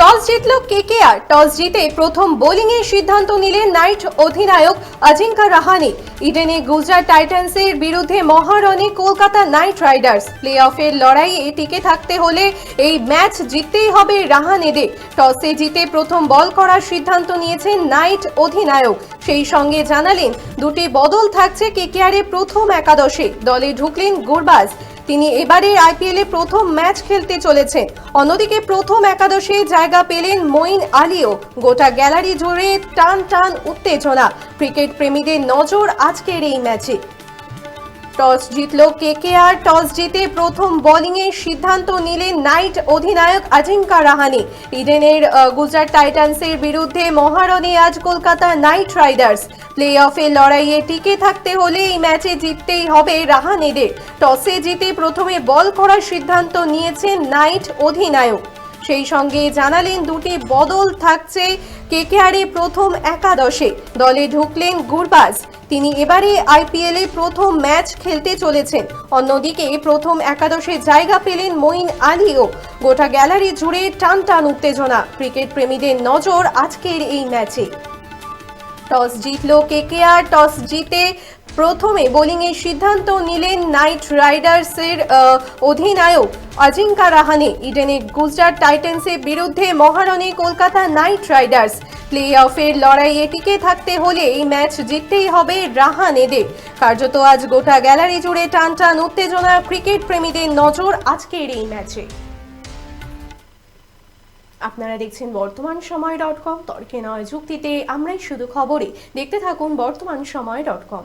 Toss জিতল KKR. Toss জিতে প্রথম বোলিংয়ের সিদ্ধান্ত নিলেন নাইট অধিনায়ক অজিঙ্কা রাহানে। ইডেনে গুজরাট টাইটান্সের বিরুদ্ধে মহারণে কলকাতা নাইট রাইডার্স। প্লে অফের লড়াইয়ে টিকে থাকতে হলে এই ম্যাচ জিততেই হবে রাহানেদের। টসে জিতে প্রথম বল করার সিদ্ধান্ত নিয়েছেন নাইট অধিনায়ক। সেই সঙ্গে জানালেন, দুটি বদল থাকছে কেকেআরের প্রথম একাদশে। দলে ঢুকলেন গুরবাজ। তিনি এবারের আইপিএলে প্রথম ম্যাচ খেলতে চলেছেন। অন্যদিকে প্রথম একাদশে জায়গা পেলেন মঈন আলীও। গোটা গ্যালারি জুড়ে টান টান উত্তেজনা। ক্রিকেট প্রেমীদের নজর আজকের এই ম্যাচে। টস জিতল কেকেআর। টস জিতে প্রথম বোলিংয়ের সিদ্ধান্ত নিলেন নাইট অধিনায়ক আজিঙ্কা রাহানে। ইডেনের গুজরাট টাইটান্সের বিরুদ্ধে মহারণে আজ কলকাতা নাইট রাইডার্স। প্লে অফে লড়াইয়ে টিকে থাকতে হলে এই ম্যাচে জিততেই হবে রাহানেদের। টসে জিতে প্রথমে বল করার সিদ্ধান্ত নিয়েছেন নাইট অধিনায়ক। সেই সঙ্গে জানালেন দুটি বদল থাকছে কেকেআরে প্রথম একাদশে। দলে ঢুকলেন গুরবাজ। তিনি এবারে আইপিএলে প্রথম ম্যাচ খেলতে চলেছেন। অন্যদিকে প্রথম একাদশে জায়গা পেলেন মঈন আলীও। গোটা গ্যালারি জুড়ে টান টান উত্তেজনা। ক্রিকেট প্রেমীদের নজর আজকের এই ম্যাচে। টস জিতল কেকেআর, টস জিতে প্রথমে বোলিংয়ের সিদ্ধান্ত নিলেন নাইট রাইডার্সের অধিনায়ক অজিঙ্কা রাহানে। ইডেনে গুজরাট টাইটেন্সের বিরুদ্ধে মহারণে কলকাতা নাইট রাইডার্স। প্লে অফের লড়াইয়ে টিকে থাকতে হলে এই ম্যাচ জিততেই হবে রাহানেদের কার্যত আজ গোটা গ্যালারি জুড়ে টান টান উত্তেজনা ক্রিকেট প্রেমীদের নজর আজকের এই ম্যাচে। আপনারা দেখছেন বর্তমান সময় ডট কম, তর্কে নয় যুক্তিতে আমরাই শুধু খবরে। দেখতে থাকুন বর্তমান সময় ডট কম।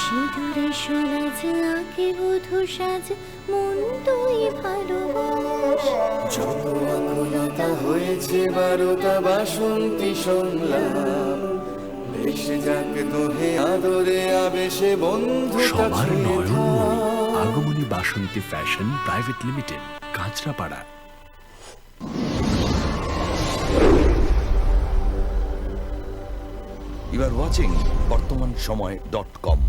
সিঁদুরে সরাজ আঁকে বধু সাজ মন তুই ভালোবাস হয়েছে বারোটা বাসন্তী বন্ধু সবার আগমনী Basanti fashion private limited Kanchrapara. You are watching Bartaman Samay dot com